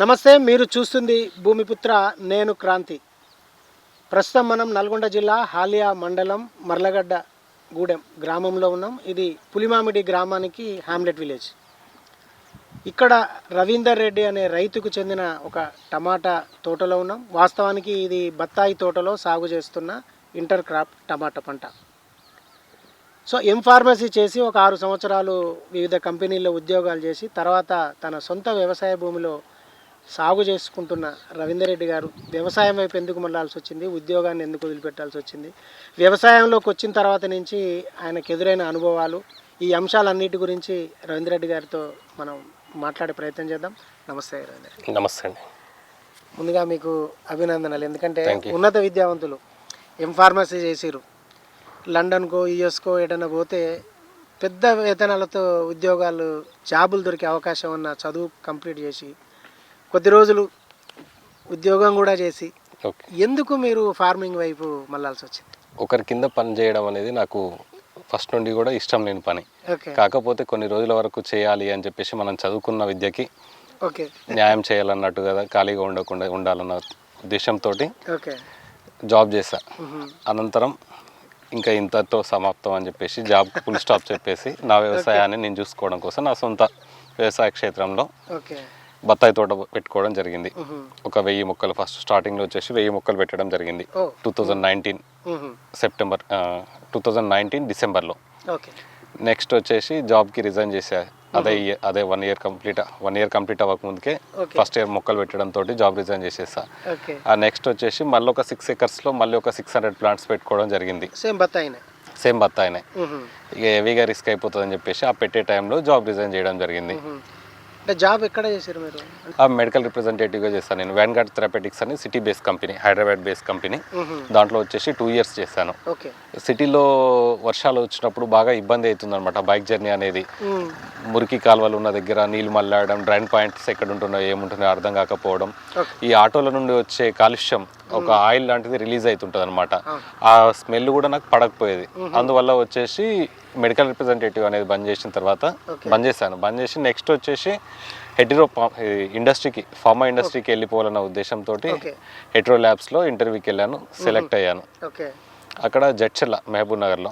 నమస్తే మీరు చూస్తుంది భూమిపుత్ర నేను క్రాంతి. ప్రస్తుతం మనం నల్గొండ జిల్లా హాలియా మండలం మర్లగడ్డ గూడెం గ్రామంలో ఉన్నాం. ఇది పులిమామిడి గ్రామానికి హామ్లెట్ విలేజ్. ఇక్కడ రవీందర్ రెడ్డి అనే రైతుకు చెందిన ఒక టమాటా తోటలో ఉన్నాం. వాస్తవానికి ఇది బత్తాయి తోటలో సాగు చేస్తున్న ఇంటర్ క్రాప్ టమాటా పంట. సో ఎం ఫార్మసీ చేసి ఒక ఆరు సంవత్సరాలు వివిధ కంపెనీల్లో ఉద్యోగాలు చేసి తర్వాత తన సొంత వ్యవసాయ భూమిలో సాగు చేసుకుంటున్న రవీందర్ రెడ్డి గారు వ్యవసాయం వైపు ఎందుకు మళ్ళాల్సి వచ్చింది? ఉద్యోగాన్ని ఎందుకు వదిలిపెట్టాల్సి వచ్చింది? వ్యవసాయంలోకి వచ్చిన తర్వాత నుంచి ఆయనకు ఎదురైన అనుభవాలు ఈ అంశాలన్నిటి గురించి రవీందర్ రెడ్డి గారితో మనం మాట్లాడే ప్రయత్నం చేద్దాం. నమస్తే రవీందర్. నమస్తే అండి. ముందుగా మీకు అభినందనలు. ఎందుకంటే. ఉన్నత విద్యావంతులు ఎం ఫార్మసీ చేసిరు లండన్కో యుఎస్కో ఎటన్నా పోతే పెద్ద వేతనాలతో ఉద్యోగాలు జాబులు దొరికే అవకాశం ఉన్న చదువు కంప్లీట్ చేసి కొద్ది రోజులు ఉద్యోగం కూడా చేసి ఎందుకు మీరు ఫార్మింగ్ వైపు మళ్ళాల్సి వచ్చింది? ఒకరి కింద పని చేయడం అనేది నాకు ఫస్ట్ నుండి కూడా ఇష్టం లేని పని. కాకపోతే కొన్ని రోజుల వరకు చేయాలి అని చెప్పేసి మనం చదువుకున్న విద్యకి న్యాయం చేయాలన్నట్టు కదా ఖాళీగా ఉండకుండా ఉండాలన్న ఉద్దేశంతో జాబ్ చేశా. అనంతరం ఇంకా ఇంతతో సమాప్తం అని చెప్పేసి జాబ్ ఫుల్ స్టాప్ చెప్పేసి నా వ్యవసాయాన్ని నేను చూసుకోవడం కోసం నా సొంత వ్యవసాయ క్షేత్రంలో ఓకే. బత్తాయి తోట పెట్టుకోవడం జరిగింది. ఒక వెయ్యి మొక్కలు ఫస్ట్ స్టార్టింగ్లో వచ్చేసి వెయ్యి మొక్కలు పెట్టడం జరిగింది. Two thousand nineteen. September two thousand nineteen డిసెంబర్లో. నెక్స్ట్ వచ్చేసి జాబ్కి రిజైన్ చేసా అదే అదే one year complete one year complete అవ్వక ముందుకే. ఫస్ట్ ఇయర్ మొక్కలు పెట్టడం తోటి జాబ్ రిజైన్ చేసేసా. ఆ నెక్స్ట్ వచ్చేసి మళ్ళీ ఒక సిక్స్ ఎకర్స్లో మళ్ళీ ఒక సిక్స్ హండ్రెడ్ ప్లాంట్స్ పెట్టుకోవడం జరిగింది. సేమ్ బత్తాయినే? సేమ్ బత్తాయినే. ఇక హెవీగా రిస్క్ అయిపోతుందని చెప్పేసి ఆ పెట్టే టైంలో జాబ్ రిజైన్ చేయడం జరిగింది. అంటే జాబ్ ఎక్కడ చేశారు మీరు? ఆ మెడికల్ రిప్రజెంటేటివ్గా చేశాను నేను. వ్యాన్గార్డ్ థెరపెటిక్స్ అని city base company Hyderabad base company. దాంట్లో వచ్చేసి టూ ఇయర్స్ చేశాను. సిటీలో వర్షాలు వచ్చినప్పుడు బాగా ఇబ్బంది అవుతుంది అనమాట బైక్ జర్నీ అనేది. మురికి కాలువలు ఉన్న దగ్గర నీళ్ళు మల్లాడడం డ్రైన్ పాయింట్స్ ఎక్కడ ఉంటున్నాయో ఏముంటున్నాయో అర్థం కాకపోవడం. ఈ ఆటోల నుండి వచ్చే కాలుష్యం ఒక ఆయిల్ లాంటిది రిలీజ్ అవుతుంటుంది అనమాట. ఆ స్మెల్ కూడా నాకు పడకపోయేది. అందువల్ల వచ్చేసి మెడికల్ రిప్రజెంటేటివ్ అనేది బంద్ చేసిన తర్వాత. బంద్ చేశాను. బంద్ చేసి నెక్స్ట్ వచ్చేసి హెటిరో ఇండస్ట్రీకి ఫార్మా ఇండస్ట్రీకి వెళ్ళిపోవాలన్న ఉద్దేశంతో. హెట్రో ల్యాబ్స్లో ఇంటర్వ్యూకి వెళ్ళాను సెలెక్ట్ అయ్యాను. అక్కడ జడ్చెల్ల మహబూబ్ నగర్లో.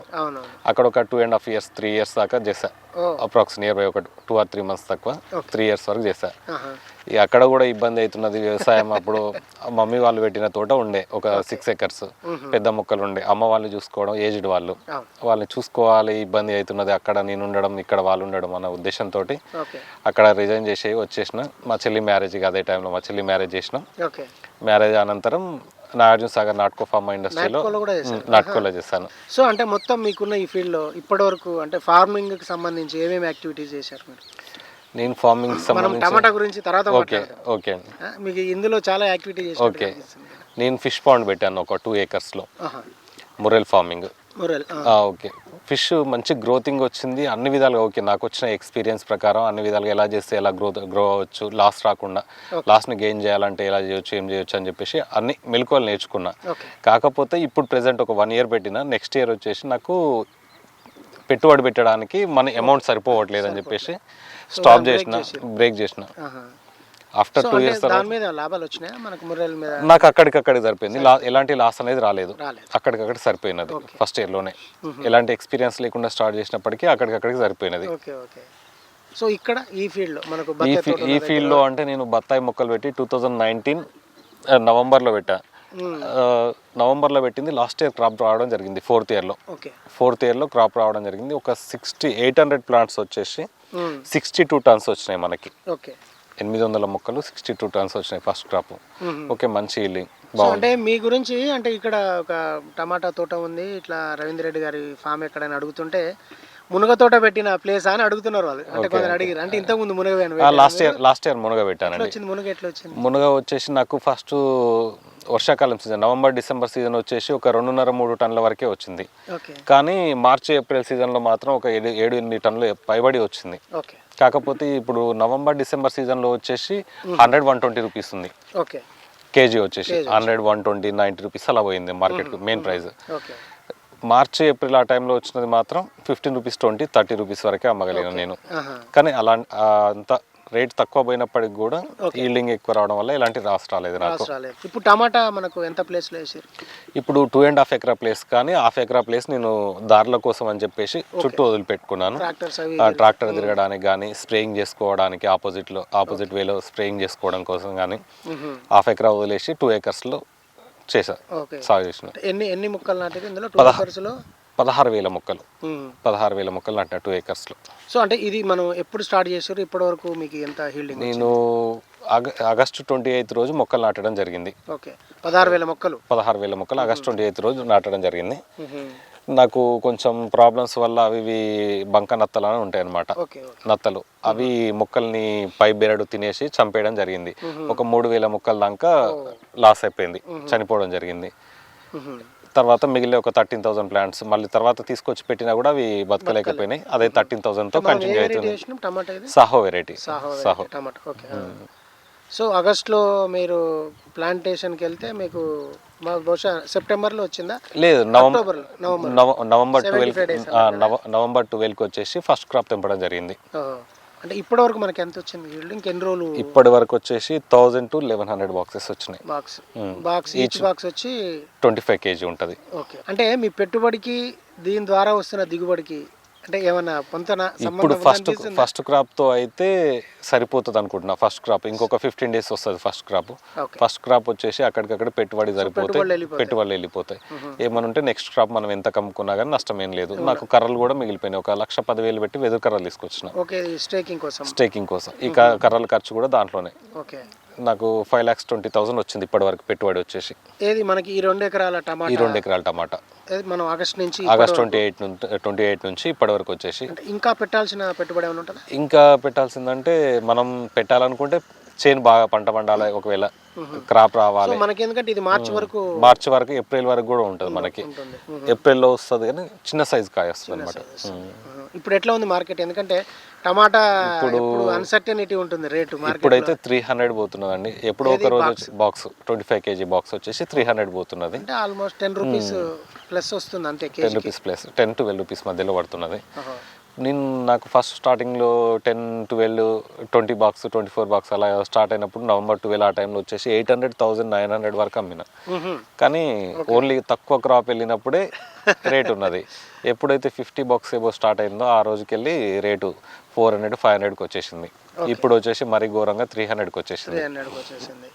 అక్కడ ఒక two and half years three years దాకా చేశా. అప్రాక్స్ నియర్ బై ఒక టూ ఆర్ త్రీ మంత్స్ తక్కువ. త్రీ ఇయర్స్ వరకు చేశా. ఇక అక్కడ కూడా ఇబ్బంది అవుతున్నది వ్యవసాయం అప్పుడు. మమ్మీ వాళ్ళు పెట్టిన తోట ఉండే ఒక సిక్స్ ఎకర్స్ పెద్ద మొక్కలు ఉండే. అమ్మ వాళ్ళు చూసుకోవడం ఏజ్డ్ వాళ్ళు. వాళ్ళని చూసుకోవాలి ఇబ్బంది అవుతున్నది. అక్కడ నేను ఉండడం ఇక్కడ వాళ్ళు ఉండడం అన్న ఉద్దేశంతో అక్కడ రిజైన్ చేసి వచ్చేసిన. మా చెల్లి మ్యారేజ్ అదే టైంలో మా చెల్లి మ్యారేజ్ చేసిన. మ్యారేజ్ అనంతరం నాగార్జున సాగర్ నాటకో ఫార్మా ఇండస్ట్రీలో నాటకోలో చేశాను. సో అంటే మొత్తం మీకున్న ఈ ఫీల్డ్లో ఇప్పటి వరకు అంటే ఫార్మింగ్కి సంబంధించి ఏమేమి యాక్టివిటీస్ చేశారు మీరు? నేను ఫార్మింగ్ మనం సంబంధించి టమాటా గురించి తర్వాత ఓకే. ఓకే. మీకు ఇందులో చాలా యాక్టివిటీ ఓకే. నేను ఫిష్ పాండ్ పెట్టాను ఒక two ఏకర్స్లో. Murrel farming. Murrel okay. Fish మంచి గ్రోతింగ్ వచ్చింది. అన్ని విధాలుగా ఓకే నాకు వచ్చిన ఎక్స్పీరియన్స్ ప్రకారం అన్ని విధాలుగా ఎలా చేస్తే ఎలా గ్రోత్ గ్రో అవ్వచ్చు లాస్ రాకుండా లాస్ని గెయిన్ చేయాలంటే ఎలా చేయొచ్చు ఏం చేయొచ్చు అని చెప్పేసి అన్ని మెలకువలు నేర్చుకున్నా. కాకపోతే ఇప్పుడు ప్రెసెంట్ ఒక వన్ ఇయర్ పెట్టిన నెక్స్ట్ ఇయర్ వచ్చేసి నాకు పెట్టుబడి పెట్టడానికి మన అమౌంట్ సరిపోవట్లేదు అని చెప్పేసి స్టాప్ చేసిన బ్రేక్ చేసిన. ఆఫ్టర్ టూ ఇయర్స్ దాని మీద లాభాలు వచ్చినాయా? మనకు మురల్ మీద నాకు అక్కడికక్కడికి సరిపోయింది. లా- ఎలాంటి లాస్ అనేది రాలేదు. రాలేదు. అక్కడికక్కడ సరిపోయినది ఫస్ట్ ఇయర్లోనే ఎలాంటి ఎక్స్పీరియన్స్ లేకుండా స్టార్ట్ చేసినప్పటికీ అక్కడికక్కడికి సరిపోయినది. Okay okay. సో ఇక్కడ ఈ ఫీల్డ్లో మనకు ఈ బత్తాయి ఫీ తోటల ఈ దగ్గర- ఫీల్డ్లో అంటే నేను బత్తాయి మొక్కలు పెట్టి టూ థౌజండ్ నైన్టీన్ నవంబర్లో పెట్టా. ఆ, నవంబర్లో పెట్టింది. లాస్ట్ ఇయర్ క్రాప్ రావడం జరిగింది ఫోర్త్ ఇయర్లో ఓకే. ఫోర్త్ ఇయర్లో క్రాప్ రావడం జరిగింది. ఒక సిక్స్టీ ఎయిట్ హండ్రెడ్ ప్లాంట్స్ వచ్చేసి. సిక్స్టీ టూ టన్స్ వచ్చినాయి మనకి. ఓకే. ఎనిమిది వందల మొక్కలు సిక్స్టీ టూ టన్స్ వచ్చినాయి ఫస్ట్ క్రాప్. ఓకే మంచి ఈల్డింగ్ అంటే మీ గురించి అంటే ఇక్కడ ఒక టమాటా తోట ఉంది ఇట్లా రవీంద్ర రెడ్డి గారి ఫామ్ ఎక్కడైనా అడుగుతుంటే మునగ తోట పెట్టిన ప్లేస్ అని అడుగుతున్నారు వాళ్ళు. అంటే కొందరు అడిగారు అంటే ఇంతకు ముందు మునగ లాస్ట్ ఇయర్ లాస్ట్ ఇయర్ మునగ వచ్చింది మునగ ఎట్లా వచ్చింది? మునగ వచ్చేసి నాకు ఫస్ట్ వర్షాకాలం సీజన్ నవంబర్ డిసెంబర్ సీజన్ వచ్చేసి ఒక రెండున్నర మూడు టన్నుల వరకే వచ్చింది. కానీ మార్చి ఏప్రిల్ సీజన్లో మాత్రం ఒక ఏడు ఏడు ఎనిమిది టన్నులు పైబడి వచ్చింది. కాకపోతే ఇప్పుడు నవంబర్ డిసెంబర్ సీజన్లో వచ్చేసి హండ్రెడ్ వన్ ట్వంటీ రూపీస్ ఉంది. కేజీ వచ్చేసి hundred one twenty ninety rupees అలా పోయింది మార్కెట్కి మెయిన్ ప్రైస్. మార్చి ఏప్రిల్ ఆ టైంలో వచ్చినది మాత్రం fifteen rupees twenty thirty rupees వరకే అమ్మగలిగాను నేను. కానీ అలా అంత రేట్ తక్కువ పోయినప్పటికి కూడా ఈల్డింగ్ ఎక్కువ రావడం వల్ల ఎలాంటి రాస్ రాలేదు నాకు. ఇప్పుడు టమాటా మనకు ఎంత ప్లేస్లో వేసారు? ఇప్పుడు టూ అండ్ హాఫ్ ఎకరా ప్లేస్ కానీ హాఫ్ ఎకరా ప్లేస్ నేను దారుల కోసం అని చెప్పేసి చుట్టూ వదిలిపెట్టుకున్నాను. ట్రాక్టర్ తిరగడానికి కానీ స్ప్రేయింగ్ చేసుకోవడానికి ఆపోజిట్లో ఆపోజిట్ వేలో స్ప్రేయింగ్ చేసుకోవడం కోసం కానీ హాఫ్ ఎకరా వదిలేసి టూ ఏకర్స్లో చేసా ఓకే. సాగు చేసిన. ఎన్ని ఎన్ని ముక్కలు నాటిరు ఇందులో? పదహారు వేల మొక్కలు. పదహారు వేల మొక్కలు నాటిన టూ ఏకర్స్లో సో అంటే ఇది మనం ఎప్పుడు స్టార్ట్ చేసారు ఇప్పటి వరకు మీకు ఎంత హీల్డింగ్ నేను ఆగ ఆగస్టు ట్వంటీ ఎయిత్ రోజు మొక్కలు నాటడం జరిగింది. ఓకే. పదహారు వేల మొక్కలు. పదహారు వేల మొక్కలు ఆగస్ట్ ట్వంటీ ఎయిత్ రోజు నాటడం జరిగింది. నాకు కొంచెం ప్రాబ్లమ్స్ వల్ల అవి ఇవి బంక నత్తలు అని ఉంటాయి ఓకే. నత్తలు. అవి మొక్కల్ని పై బెరడు తినేసి చంపేయడం జరిగింది. ఒక మూడు వేల మొక్కల దాకా లాస్ అయిపోయింది. చనిపోవడం జరిగింది. తర్వాత మిగిలిన ఒక థర్టీన్ థౌసండ్ ప్లాంట్స్ మళ్ళీ తర్వాత తీసుకొచ్చి పెట్టినా కూడా అవి బతకలేకపోయినాయి. అదే థర్టీన్ థౌసండ్తో కంటిన్యూ అవుతుంది. సాహో వెరైటీ సాహో టమాటా. ఓకే సో ఆగస్ట్లో మీరు ప్లాంటేషన్కి వెళ్తే మీకు బహుశా సెప్టెంబర్లో వచ్చిందా? లేదు నవంబర్ నవంబర్ నవ- నవంబర్ 75 ట్వెల్వ్ నవంబర్ ట్వెల్వ్కి వచ్చేసి ఫస్ట్ క్రాప్ తెంపడం జరిగింది. అంటే ఇప్పటి వరకు మనకి ఎంత వచ్చింది హీల్డింగ్ ఎన్ని రోజులు? ఇప్పటి వరకు వచ్చేసి thousand to eleven hundred boxes వచ్చినాయి బాక్స్. బాక్స్ ఈచ్ బాక్స్ వచ్చి ట్వంటీ ఫైవ్ కేజీ ఉంటుంది. ఓకే అంటే మీ పెట్టుబడికి దీని ద్వారా వస్తున్న దిగుబడికి అంటే ఏమన్నా పొంతన ఇప్పుడు ఫస్ట్? ఫస్ట్ క్రాప్తో అయితే సరిపోతుంది అనుకుంటున్నా. ఫస్ట్ క్రాప్ ఇంకొక ఫిఫ్టీన్ డేస్ వస్తుంది ఫస్ట్ క్రాప్. ఫస్ట్ క్రాప్ వచ్చేసి అక్కడికక్కడ పెట్టుబడి సరిపోతాయి వెళ్ళిపోతాయి. పెట్టుబడులు వెళ్ళిపోతాయి. ఏమని ఉంటే నెక్స్ట్ క్రాప్ మనం ఎంత కమ్ముకున్నా కానీ నష్టం ఏం లేదు. నాకు కర్రలు కూడా మిగిలిపోయినాయి. ఒక లక్ష పదివేలు పెట్టి వెదురు కర్రలు తీసుకొచ్చిన. స్టేకింగ్ కోసం. స్టేకింగ్ కోసం. ఈ కర్రల ఖర్చు కూడా దాంట్లోనే. నాకు ఫైవ్ ల్యాక్స్ ట్వంటీ థౌసండ్ వచ్చింది ఇప్పటి వరకు పెట్టుబడి వచ్చేసి. ఏది మనకి ఈ రెండు ఎకరాల ఈ టమాటా రెండు ఎకరాల టమాటా. మనం ఆగస్ట్ నుంచి ఆగస్ట్ ట్వంటీ ఎయిట్ నుంచి ట్వంటీ ఎయిట్ నుంచి ఇప్పటి వరకు వచ్చేసి. ఇంకా పెట్టాల్సిన పెట్టుబడి ఏమైనా ఉంటుందా? ఇంకా పెట్టాల్సిందంటే మనం పెట్టాలనుకుంటే చేను బాగా పంట పండాలి ఒకవేళ క్రాప్ రావాలి. మనకి ఎందుకంటే ఇది మార్చి వరకు మార్చి వరకు ఏప్రిల్ వరకు కూడా ఉంటుంది మనకి. ఏప్రిల్లో వస్తుంది కానీ చిన్న సైజ్ కాయ వస్తుంది అనమాట ఇప్పుడు ఎట్లా ఉంది మార్కెట్? ఎందుకంటే టమాటా ఇప్పుడు అన్సర్టనిటీ ఉంటుంది రేటు ఇప్పుడైతే త్రీ హండ్రెడ్ పోతున్నదండి. ఎప్పుడో ఒక రోజు box twenty five KG box వచ్చేసి త్రీ హండ్రెడ్ పోతున్నది. అంటే ఆల్మోస్ట్ టెన్ రూపీస్ ప్లస్ వస్తుంది అంతే ten rupees plus ten twelve rupees మధ్యలో పడుతున్నది. నేను నాకు ఫస్ట్ స్టార్టింగ్లో ten twelve twenty box twenty four box అలా స్టార్ట్ అయినప్పుడు నవంబర్ ట్వెల్వ్ ఆ టైంలో వచ్చేసి eight hundred thousand nine hundred వరకు అమ్మిన. కానీ ఓన్లీ తక్కువ క్రాప్ వెళ్ళినప్పుడే రేట్ ఉన్నది. ఎప్పుడైతే ఫిఫ్టీ బాక్స్ ఏవో స్టార్ట్ అయిందో ఆ రోజుకి వెళ్ళి రేటు ఫోర్ హండ్రెడ్ ఫైవ్ హండ్రెడ్కి వచ్చేసింది. ఇప్పుడు వచ్చేసి మరీ ఘోరంగా త్రీ హండ్రెడ్కి వచ్చేసింది. వచ్చేసింది.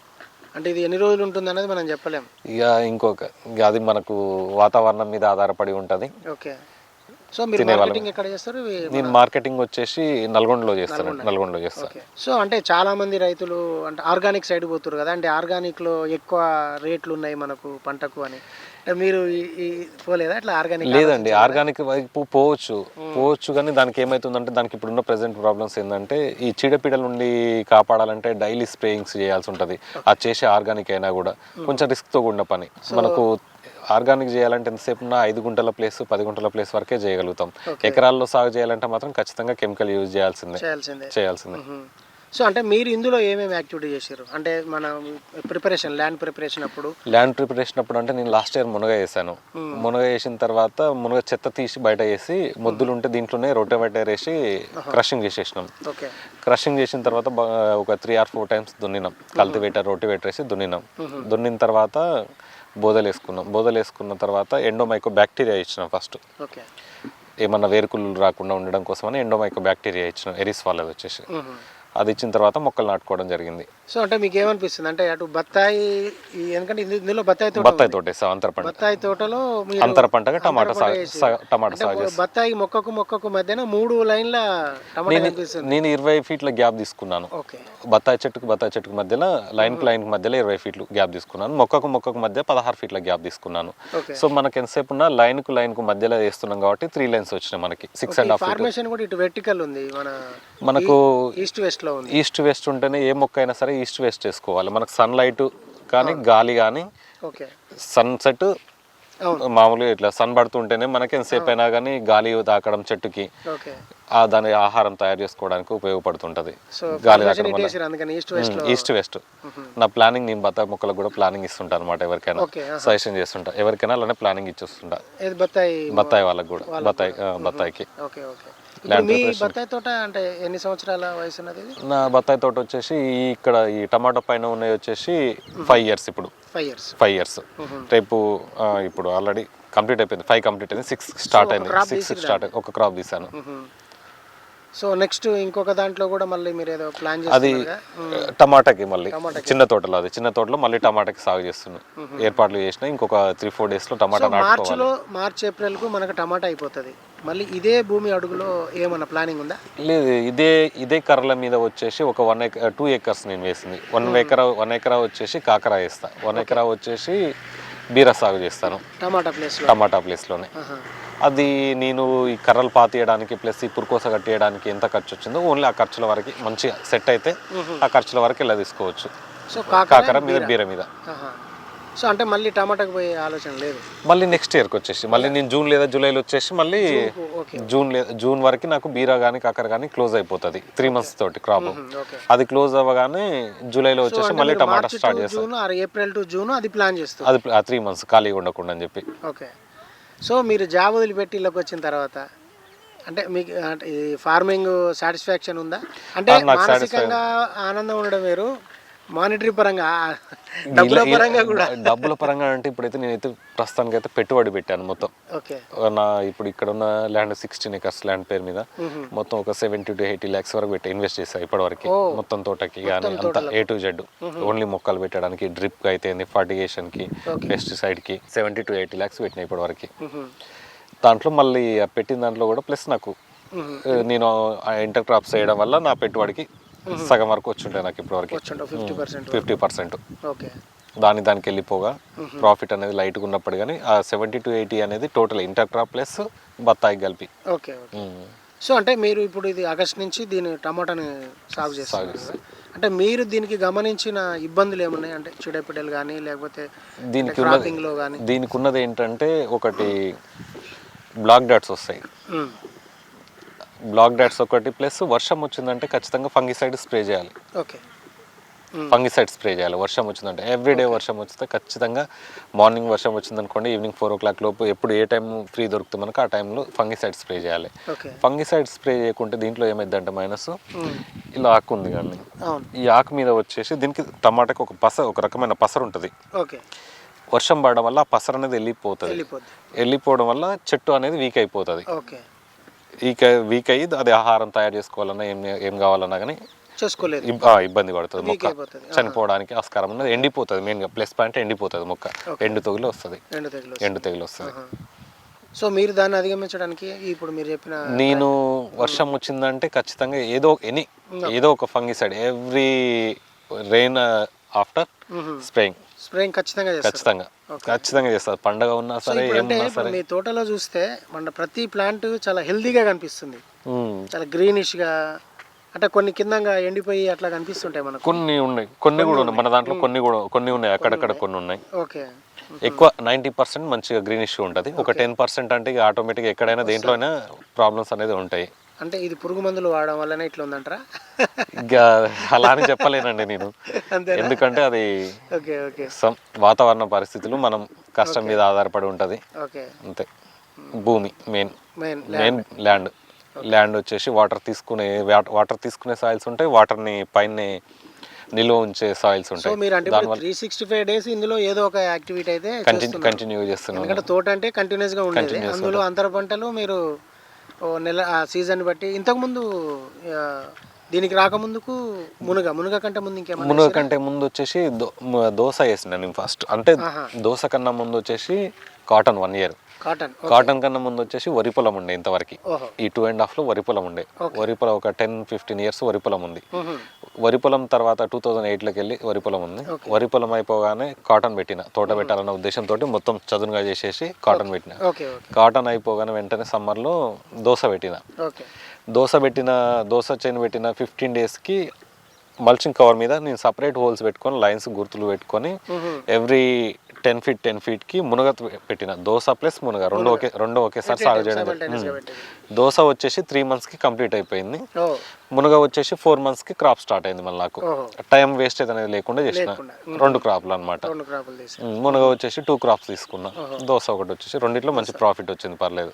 అంటే ఇది ఎన్ని రోజులు ఉంటుంది అనేది మనం చెప్పలేం. ఇక ఇంకొక ఇక అది మనకు వాతావరణం మీద ఆధారపడి ఉంటుంది. ఓకే. సో మీరు మార్కెటింగ్ ఎక్కడ చేస్తారు? నేను మార్కెటింగ్ వచ్చేసి నల్గొండలో చేస్తాను నల్గొండలో. చేస్తాను సో అంటే చాలా మంది రైతులు అంటే ఆర్గానిక్ సైడ్ పోతారు కదా అంటే ఆర్గానిక్లో ఎక్కువ రేట్లు ఉన్నాయి మనకు పంటకు అని. మీరు పోలేదా అట్లా ఆర్గానిక్ లేదండి ఆర్గానిక్ వైపు పోవచ్చు. పోవచ్చు కానీ దానికి ఏమవుతుందంటే దానికి ఇప్పుడున్న ప్రెసెంట్ ప్రాబ్లమ్స్ ఏంటంటే ఈ చీడపీడల నుండి కాపాడాలంటే డైలీ స్ప్రేయింగ్స్ చేయాల్సి ఉంటుంది. అది చేసే ఆర్గానిక్ అయినా కూడా కొంచెం రిస్క్తో కూడిన పని. మనకు ఆర్గానిక్ చేయాలంటే ఎంతసేపు ఉన్న ఐదు గుంటల ప్లేస్ పది గుంటల ప్లేస్ వరకే చేయగలుగుతాం. ఎకరాల్లో సాగు చేయాలంటే మాత్రం ఖచ్చితంగా కెమికల్ యూజ్ చేయాల్సిందే. చేయాల్సిందే. సో అంటే మీరు ఇందులో ఏమేమి యాక్టివిటీ చేశారు? అంటే మన ప్రిపరేషన్ ల్యాండ్ ప్రిపరేషన్ అప్పుడు? ల్యాండ్ ప్రిపరేషన్ అప్పుడు అంటే నేను లాస్ట్ ఇయర్ మునగ వేసాను. మునగ వేసిన తర్వాత మునగ చెత్త తీసి బయట వేసి మొద్దులు ఉంటే దీంట్లోనే రొటేవైటర్ వేసి క్రషింగ్ చేసేసినాం. క్రషింగ్ చేసిన తర్వాత ఒక త్రీ ఆర్ ఫోర్ టైమ్స్ దున్నినాం. కల్టివేటర్ రోటివేటర్ వేసి దున్నినాం. దున్నిన తర్వాత బోదలు వేసుకున్నాం బోదలు వేసుకున్న తర్వాత ఎండోమైకో బ్యాక్టీరియా ఇచ్చినాం ఫస్ట్. ఏమన్నా వేరుకుళ్ళు రాకుండా ఉండడం కోసమని ఎండోమైకో బ్యాక్టీరియా ఇచ్చినాం. ఎరిస్ వాళ్ళది వచ్చేసి. అది ఇచ్చిన తర్వాత మొక్కలు నాటుకోవడం జరిగింది. సో అంటే మీకు ఏమనిపిస్తుంది అంటే అటు బత్తాయి ఎందుకంటే ఇందు- ఇందులో బత్తాయి తోట బత్తాయి తోట అంతర పంట. బత్తాయి తోటలో అంతర పంటగా టమాటా టమాటా సాగు బత్తాయి మొక్కకు మొక్కకు మధ్యన మూడు లైన్ల టమాటా నేను ఇరవై ఫీట్ల గ్యాప్ తీసుకున్నాను. బత్తాయి చెట్టుకు బత్తాయి చెట్టుకు మధ్యలో లైన్కు లైన్ మధ్యలో ఇరవై ఫీట్లు గ్యాప్ తీసుకున్నాను. మొక్కకు మొక్కకు మధ్య పదహారు ఫీట్ల గ్యాప్ తీసుకున్నాను. సో మనకి ఎంతసేపు ఉన్నా లైన్కు లైన్కు మధ్యలో వేస్తున్నాం కాబట్టి త్రీ లైన్స్ వచ్చినాయి మనకి. సిక్స్ అండ్ హాఫ్ ఫార్మేషన్ కూడా ఇటు వెర్టికల్ ఉంది. మన మనకు ఈస్ట్ వెస్ట్లో ఉంది. ఈస్ట్ వెస్ట్ ఉంటేనే ఏ మొక్క అయినా సరే ఈస్ట్ వెస్ట్ చేసుకోవాలి మనకు సన్లైట్ కానీ గాలి కానీ సన్సెట్ మామూలుగా ఇట్లా సన్ పడుతుంటేనే మనకి ఎంతసేపు అయినా కానీ గాలి తాకడం చెట్టుకి దాని ఆహారం తయారు చేసుకోవడానికి ఉపయోగపడుతుంటది. గాలి తాకడం ఈస్ట్ వెస్ట్ నా ప్లానింగ్ నేను బత్తాయి మొక్కలకు కూడా ప్లానింగ్ ఇస్తుంటా అనమాట ఎవరికైనా. సజెషన్ చేస్తుంటా. ఎవరికైనా అలానే ప్లానింగ్ ఇచ్చేస్తుంటా. బత్తాయి వాళ్ళకి కూడా. బత్తాయి బత్తాయికి. మీ బత్తాయి తోట అంటే ఎన్ని సంవత్సరాల వయసు ఉన్నది నా బత్తాయి తోట వచ్చేసి ఈ ఇక్కడ ఈ టమాటో పైన ఉన్నాయి వచ్చేసి ఫైవ్ ఇయర్స్ ఇప్పుడు. ఫైవ్ ఇయర్స్ ఫైవ్ ఇయర్స్ రేపు ఇప్పుడు ఆల్రెడీ కంప్లీట్ అయిపోయింది. ఫైవ్ కంప్లీట్ అయింది. సిక్స్ స్టార్ట్ అయింది. సిక్స్ స్టార్ట్ ఒక క్రాప్ తీసాను సో నెక్స్ట్ ఇంకొక దాంట్లో కూడా మళ్ళీ మీరు ఏదో ప్లాన్ అది టమాటాకి మళ్ళీ చిన్న తోటలో అది చిన్న తోటలో మళ్ళీ టమాటాకి సాగు చేస్తున్నాను ఏర్పాట్లు చేసిన ఇంకొక త్రీ ఫోర్ డేస్లో టమాటా మార్చిలో మార్చ్ ఏప్రిల్కు మనకు టమాటా అయిపోతుంది. మళ్ళీ ఇదే భూమి అడుగులో ఏమన్నా ప్లానింగ్ ఉందా? లేదు ఇదే ఇదే కర్రల మీద వచ్చేసి ఒక వన్ ఎకర్ టూ ఎకర్స్ నేను వేసింది. వన్ ఎకరా వన్ ఎకరా వచ్చేసి కాకరా వేస్తా. వన్ ఎకరా వచ్చేసి బీర సాగు చేస్తాను. టమాటా ప్లేస్ టమాటా ప్లేస్లోనే. అది నేను ఈ కర్రలు పాతీయడానికి ప్లస్ ఈ పురుకోస కట్టేయడానికి ఎంత ఖర్చు వచ్చిందో ఓన్లీ ఆ ఖర్చుల వరకు మంచిగా సెట్ అయితే ఆ ఖర్చుల వరకు ఇలా తీసుకోవచ్చు. సో కాకర మీద బీర. మీద. సో అంటే మళ్ళీ టమాటాకు పోయే ఆలోచన లేదు. మళ్ళీ నెక్స్ట్ ఇయర్కి వచ్చేసి మళ్ళీ నేను జూన్ లేదా జూలైలో వచ్చేసి మళ్ళీ జూన్ లేదా జూన్ వరకు నాకు బీరా కానీ కాకర కానీ క్లోజ్ అయిపోతుంది. త్రీ మంత్స్ తోటి క్రాప్ అది క్లోజ్ అవ్వగానే జూలైలో వచ్చేసి మళ్ళీ టమాటా స్టార్ట్ చేస్తాను ఏప్రిల్ టు జూన్ అది ప్లాన్ చేస్తుంది అది ఆ త్రీ మంత్స్ ఖాళీగా ఉండకుండా అని చెప్పి. ఓకే. సో మీరు జాబ్ వదిలిపెట్టి ఇళ్ళకి వచ్చిన తర్వాత అంటే మీకు ఫార్మింగ్ సాటిస్ఫాక్షన్ ఉందా? అంటే మానసికంగా ఆనందం ఉండడం వేరు మానిటరీ పరంగా డబ్బుల పరంగా కూడా. డబ్బుల పరంగా అంటే ఇప్పుడైతే నేనైతే ప్రస్తుతానికి అయితే పెట్టుబడి పెట్టాను మొత్తం. ఓకే. నా ఇప్పుడు ఇక్కడ ఉన్న ల్యాండ్ సిక్స్టీన్ ఎకర్స్ ల్యాండ్ పేరు మీద మొత్తం ఒక సెవెంటీ టు ఎయిటీ ల్యాక్స్ వరకు పెట్టి ఇన్వెస్ట్ చేశాను ఇప్పటివరకు. మొత్తం తోటకి కానీ అంతా ఏ టు జెడ్ ఓన్లీ మొక్కలు పెట్టడానికి డ్రిప్ అయితే ఫర్టిగేషన్కి పెస్టిసైడ్కి సెవెంటీ టు ఎయిటీ ల్యాక్స్ పెట్టిన ఇప్పటివరకు. దాంట్లో మళ్ళీ పెట్టిన దాంట్లో కూడా ప్లస్ నాకు. నేను ఇంటర్ క్రాప్స్ చేయడం వల్ల నా పెట్టుబడికి సగం వరకు వచ్చి ఉంటాయి నాకు ఇప్పటివరకు. వచ్చుంటావు ఫిఫ్టీ పర్సెంట్ దాని దానికి వెళ్ళిపోగా ప్రాఫిట్ అనేది లైట్గా ఉన్నప్పుడు కానీ ఆ సెవెంటీ టు ఎయిటీ అనేది టోటల్ ఇంటర్ క్రాప్ ప్లస్ బత్తాయి కలిపి. ఓకే సో అంటే మీరు ఇప్పుడు ఇది ఆగస్ట్ నుంచి దీని టమాటాని సాగు చేస్తారు? అంటే మీరు దీనికి గమనించిన ఇబ్బందులు ఏమున్నాయి? అంటే చీడపిడలు కానీ లేకపోతే దీనికి లో కానీ దీనికి ఉన్నది ఏంటంటే ఒకటి బ్లాక్ డాట్స్ వస్తాయి. బ్లాక్ డాట్స్ ఒకటి ప్లస్ వర్షం వచ్చిందంటే ఖచ్చితంగా ఫంగిసైడ్ స్ప్రే చేయాలి. ఓకే. ఫంగిసైడ్ స్ప్రే చేయాలి. వర్షం వచ్చిందంటే ఎవ్రీడే వర్షం వచ్చితే ఖచ్చితంగా మార్నింగ్ వర్షం వచ్చిందనుకోండి ఈవినింగ్ ఫోర్ ఓ క్లాక్ లోపు ఎప్పుడు ఏ టైం ఫ్రీ దొరుకుతుంది మనకు ఆ టైంలో ఫంగిసైడ్ స్ప్రే చేయాలి. ఫంగిసైడ్ స్ప్రే చేయకుంటే దీంట్లో ఏమైందంటే మైనస్ ఇలా ఆకు ఉంది కానీ ఈ ఆకు మీద వచ్చేసి దీనికి టమాటాకి ఒక పస ఒక రకమైన పసరు ఉంటుంది. వర్షం పడడం వల్ల ఆ పసరు అనేది వెళ్ళిపోతుంది. వెళ్ళిపోవడం వల్ల చెట్టు అనేది వీక్ అయిపోతుంది. వీక్ వీక్ అయ్యి అది ఆహారం తయారు చేసుకోవాలన్నా ఏం ఏం కావాలన్నా కానీ చేసుకోలేదు. ఇబ్బంది పడుతుంది మొక్క. చనిపోవడానికి ఆస్కారం ఉన్నది. ఎండిపోతుంది మెయిన్గా. ప్లస్ పాయింట్ ఎండిపోతుంది మొక్క. ఎండు తెగులు వస్తుంది. ఎండు తెగులు ఎండు తెగులు వస్తుంది. సో మీరు దాన్ని అధిగమించడానికి ఇప్పుడు మీరు చెప్పిన నేను వర్షం వచ్చిందంటే ఖచ్చితంగా ఏదో ఎనీ ఏదో ఒక fungicide. Every rain after spraying. Spraying ఖచ్చితంగా చేస్తారు. ఖచ్చితంగా. ఖచ్చితంగా చేస్తారు. పండగ ఉన్నా సరే ఏమున్నా సరే. మీ తోటలో చూస్తే మన ప్రతి ప్లాంట్ చాలా హెల్దీగా కనిపిస్తుంది. చాలా గ్రీనిష్గా అంటే కొన్ని కిందంగా ఎండిపోయి అట్లా కనిపిస్తుంటాయి మనకు. కొన్ని ఉన్నాయి. కొన్ని కూడా ఉన్నాయి. మన దాంట్లో కొన్ని కూడా కొన్ని ఉన్నాయి. అక్కడక్కడ కొన్ని ఉన్నాయి. ఓకే. ఎక్కువ నైంటీ పర్సెంట్ మంచిగా గ్రీనిష్ ఉంటుంది. ఒక టెన్ పర్సెంట్ అంటే ఆటోమేటిక్గా ఎక్కడైనా దేంట్లో అయినా ప్రాబ్లమ్స్ అనేది ఉంటాయి. అంటే ఇది పురుగు మందులు వాడడం వల్లనే ఇట్లా ఉందంటారా? ఇక అలా అని చెప్పలేనండి నేను? ఎందుకంటే అది ఓకే ఓకే. some వాతావరణ పరిస్థితులు మనం కష్టం మీద ఆధారపడి ఉంటుంది. ఓకే. అంతే. భూమి మెయిన్ మెయిన్ ల్యాండ్. ల్యాండ్. వచ్చేసి వాటర్ తీసుకునే వాటర్ తీసుకునే సాయిల్స్ ఉంటాయి వాటర్ని పైన నిల్వ ఉంచే సాయిల్స్ ఉంటాయి. మీరు అంటే త్రీ సిక్స్టీ ఫైవ్ డేస్ ఇందులో ఏదో ఒక యాక్టివిటీ అయితే కంటిన్యూ. కంటిన్యూ చేస్తున్నాను. ఎందుకంటే తోట అంటే కంటిన్యూస్గా ఉండేది. అందులో అంతర పంటలు మీరు నెల ఆ సీజన్ బట్టి. ఇంతకుముందు దీనికి రాకముందుకు మునుగ మునుగ కంటే ముందు ఇంకేమన్నా మునుగ కంటే ముందు వచ్చేసి దో- మ- దోస వేసిన నేను ఫస్ట్. అంటే. దోస కన్నా ముందు వచ్చేసి cotton one year. Cotton cotton కన్నా ముందు వచ్చేసి వరి పొలం ఉండే ఇంతవరకు. ఈ టూ అండ్ హాఫ్లో వరి పొలం ఉండే. వరి పొలం ఒక టెన్ ఫిఫ్టీన్ ఇయర్స్ వరి పొలం ఉంది. వరి పొలం తర్వాత టూ థౌజండ్ ఎయిట్లోకి వెళ్ళి వరి పొలం ఉంది. వరి పొలం అయిపోగానే కాటన్ పెట్టిన తోట పెట్టాలన్న ఉద్దేశంతో మొత్తం చదునుగా చేసేసి కాటన్ పెట్టిన. కాటన్ అయిపోగానే వెంటనే సమ్మర్లో దోశ పెట్టిన. దోశ పెట్టిన దోశ చైన్ పెట్టిన ఫిఫ్టీన్ డేస్కి మల్చింగ్ కవర్ మీద నేను సపరేట్ హోల్స్ పెట్టుకొని లైన్స్ గుర్తులు పెట్టుకొని. ఎవ్రీ టెన్ ఫీట్ టెన్ ఫీట్కి మునగ పెట్టిన. దోశ ప్లస్ మునగ. రెండు ఒకే రెండు ఒకేసారి సాగు చేయడం. దోశ వచ్చేసి త్రీ మంత్స్కి కంప్లీట్ అయిపోయింది. మునగ వచ్చేసి ఫోర్ మంత్స్కి క్రాప్ స్టార్ట్ అయింది మళ్ళీ నాకు. టైం వేస్ట్ అనేది లేకుండా చేసిన. రెండు క్రాప్లు అనమాట మునగ వచ్చేసి టూ క్రాప్స్ తీసుకున్నా. దోశ ఒకటి వచ్చేసి రెండిట్లో మంచి ప్రాఫిట్ వచ్చింది పర్లేదు.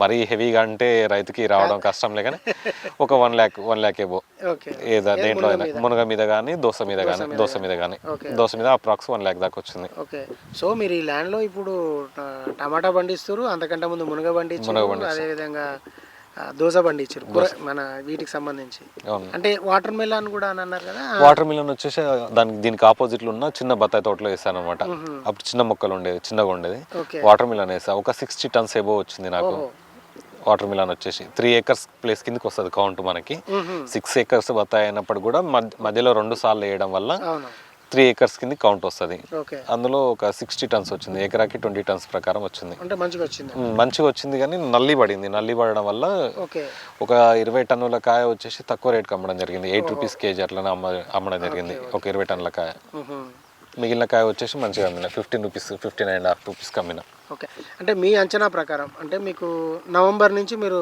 మరీ హెవీగా అంటే రైతుకి రావడం కష్టంలే కానీ ఒక one lakh one lakh okay. ఏదో దేంట్లో అయినా. మునగ మీద కానీ దోశ మీద కానీ దోశ మీద కానీ. దోశ మీద అప్రాక్స్ వన్ ల్యాక్ దాకా వచ్చింది. ఓకే. సో మీరు ఈ ల్యాండ్లో ఇప్పుడు ఆ, టమాటా పండిస్తారు అంతకంటే ముందు మునగ పండించారు అదేవిధంగా దోస పండించారు కూర మన వీటికి సంబంధించి. అంటే వాటర్ మెలాన్ కూడా అని అన్నారు కదా. వాటర్ మిలన్ వచ్చేసి దానికి దీనికి ఆపోజిట్లో ఉన్న చిన్న బత్తాయి తోటలో వేసాను అనమాట అప్పుడు చిన్న మొక్కలు ఉండేది చిన్నగా ఉండేది. వాటర్ మిలన్ వేసా. ఒక సిక్స్టీ టన్స్ ఏబో వచ్చింది నాకు. వాటర్ మిలన్ వచ్చేసి త్రీ ఏకర్స్ ప్లేస్ కిందకి వస్తుంది కౌంట్ మనకి. సిక్స్ ఏకర్స్ బత్తాయి అయినప్పుడు కూడా మధ్య- మధ్యలో రెండు సార్లు వేయడం వల్ల త్రీ ఏకర్స్ కింద కౌంట్ వస్తుంది. అందులో ఒక సిక్స్టీ టన్స్ వచ్చింది ఎకరాకి ట్వంటీ టన్స్ ప్రకారం వచ్చింది. అంటే మంచిగా వచ్చింది. మంచిగా వచ్చింది కానీ నల్లి పడింది. నల్లి పడడం వల్ల ఒక ఇరవై టన్నుల కాయ వచ్చేసి తక్కువ రేట్కి అమ్మడం జరిగింది. ఎయిట్ రూపీస్ కేజీ అట్లనే అమ్మ అమ్మడం జరిగింది. ఒక ఇరవై టన్నుల కాయ. మిగిలిన కాయ వచ్చేసి మంచిగా అమ్మిన. Fifteen rupees fifteen and half రూపీస్కి అమ్మిన. ఓకే. అంటే మీ అంచనా ప్రకారం అంటే మీకు నవంబర్ నుంచి మీరు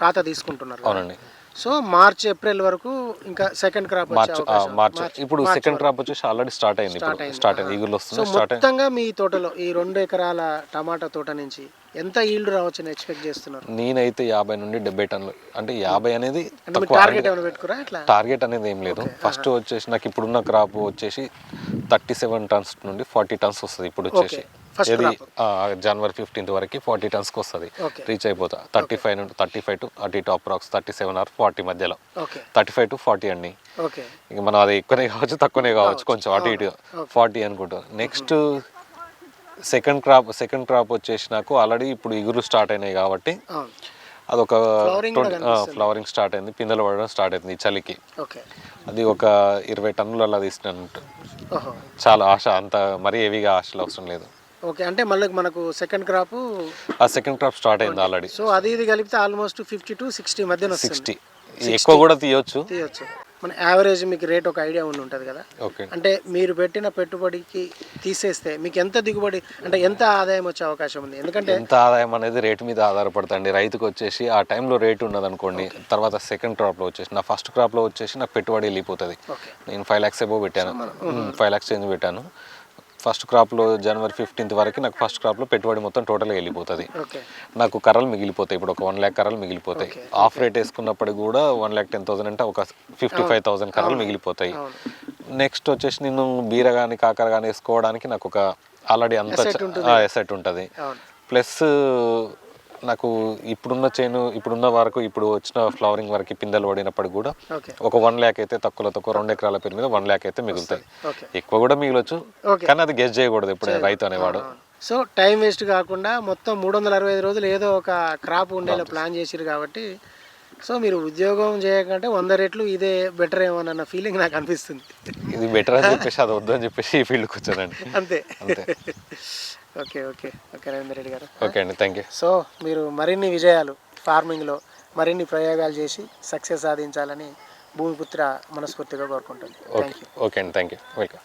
ఖాతా తీసుకుంటున్నారు? అవునండి. సో మార్చ్ ఏప్రిల్ వరకు ఇంకా సెకండ్ క్రాప్ మార్చ్ మార్చ్. ఇప్పుడు సెకండ్ క్రాప్ వచ్చేసి ఆల్రెడీ స్టార్ట్ అయింది స్టార్ట్ అయింది. ఈగులు వస్తుంది స్టార్ట్ మొత్తంగా మీ తోటలో ఈ రెండు ఎకరాల టమాటా తోట నుంచి ఎంత ఈల్డ్ రావచ్చని ఎక్స్పెక్ట్ చేస్తున్నారు? నేనైతే యాభై నుండి డెబ్బై టన్నులు. అంటే యాభై అనేది టార్గెట్ అనేది ఏం లేదు. ఫస్ట్ వచ్చేసి నాకు ఇప్పుడున్న క్రాప్ వచ్చేసి థర్టీ సెవెన్ టన్స్ నుండి ఫార్టీ టన్స్ వస్తుంది. ఇప్పుడు వచ్చేసి ఇది జనవరి ఫిఫ్టీన్త్ వరకు ఫార్టీ టన్స్కి వస్తుంది రీచ్ అయిపోతా. థర్టీ ఫైవ్ నుండి థర్టీ ఫైవ్ టు అటు ఇటు approx thirty seven or forty మధ్యలో. థర్టీ ఫైవ్ టు ఫార్టీ అండి. ఇక మనం అది ఎక్కువనే కావచ్చు తక్కువనే కావచ్చు. కొంచెం అటు ఇటు ఫార్టీ అనుకుంటాం. Next second crop second crop వచ్చేసి నాకు ఆల్రెడీ ఇప్పుడు ఇగురు స్టార్ట్ అయినాయి కాబట్టి అదొక ఫ్లవరింగ్ స్టార్ట్ అయింది. పిందెలు పడడం స్టార్ట్ అయింది చలికి. అది ఒక ఇరవై టన్నులు అలా తీసినట్టు చాలా ఆశ అంత మరీ హెవీగా ఆశలు అవసరం లేదు. ఓకే అంటే మళ్ళీ మనకు సెకండ్ క్రాప్ ఆ సెకండ్ క్రాప్ స్టార్ట్ అయింది ఆల్రెడీ సో అది ఇది కలిపితే ఆల్మోస్ట్ ఫిఫ్టీ టు సిక్స్టీ మధ్యన వస్తుంది. సిక్స్టీ ఎక్కువ కూడా తీయొచ్చు. తీయచ్చు. మన యావరేజ్ మీకు రేట్ ఒక ఐడియా ఉండి ఉంటుంది కదా. ఓకే అంటే మీరు పెట్టిన పెట్టుబడికి తీసేస్తే మీకు ఎంత దిగుబడి అంటే ఎంత ఆదాయం వచ్చే అవకాశం ఉంది? ఎందుకంటే ఎంత ఆదాయం అనేది రేటు మీద ఆధారపడుతుంది రైతుకు వచ్చేసి ఆ టైంలో రేటు ఉన్నది అనుకోండి తర్వాత సెకండ్ క్రాప్లో వచ్చేసి నా ఫస్ట్ క్రాప్లో వచ్చేసి నాకు పెట్టుబడి వెళ్ళిపోతుంది. నేను ఫైవ్ ల్యాక్స్ ఎబో పెట్టాను. ఫైవ్ ల్యాక్స్ చేంజ్ పెట్టాను. ఫస్ట్ క్రాప్లో జనవరి ఫిఫ్టీన్త్ వరకు నాకు ఫస్ట్ క్రాప్లో పెట్టుబడి మొత్తం టోటల్గా వెళ్ళిపోతుంది. నాకు కర్రలు మిగిలిపోతాయి. ఇప్పుడు ఒక వన్ ల్యాక్ కర్రలు మిగిలిపోతాయి. ఆఫ్ రేట్ వేసుకున్నప్పుడు కూడా వన్ ల్యాక్ టెన్ థౌసండ్ అంటే ఒక ఫిఫ్టీ ఫైవ్ థౌసండ్ కర్రలు మిగిలిపోతాయి. నెక్స్ట్ వచ్చేసి నేను బీర కానీ కాకర కానీ వేసుకోవడానికి నాకు ఒక ఆల్రెడీ అంత ఎసెట్ ఉంటుంది. ప్లస్ నాకు ఇప్పుడున్న చైన్ ఇప్పుడున్న వరకు ఇప్పుడు వచ్చిన ఫ్లవరింగ్ వరకు పిందెలు పడినప్పుడు కూడా ఒక వన్ ల్యాక్ అయితే తక్కువలో తక్కువ రెండు ఎకరాల పేరు మీద వన్ ల్యాక్ అయితే మిగులుతాయి. ఎక్కువ కూడా మిగిలొచ్చు. కానీ అది గెస్ చేయకూడదు ఇప్పుడు రైతు అనేవాడు. సో టైం వేస్ట్ కాకుండా మొత్తం మూడు వందల అరవై ఐదు రోజులు ఏదో ఒక క్రాప్ ఉండేలా ప్లాన్ చేసిరు కాబట్టి సో మీరు ఉద్యోగం చేయకంటే వంద రెట్లు ఇదే బెటర్ ఏమో అన్న ఫీలింగ్ నాకు అనిపిస్తుంది. ఇది బెటర్ అని చెప్పేసి అది వద్దు అని చెప్పేసి ఈ ఫీల్డ్కి వచ్చానండి. అంతే. Okay okay. Okay Ravindra Reddy garu. Okay అండి థ్యాంక్ యూ సో మీరు మరిన్ని విజయాలు ఫార్మింగ్లో మరిన్ని ప్రయోగాలు చేసి సక్సెస్ సాధించాలని భూమిపుత్ర మనస్ఫూర్తిగా కోరుకుంటుంది యూ ఓకే అండి థ్యాంక్ యూ వెల్కమ్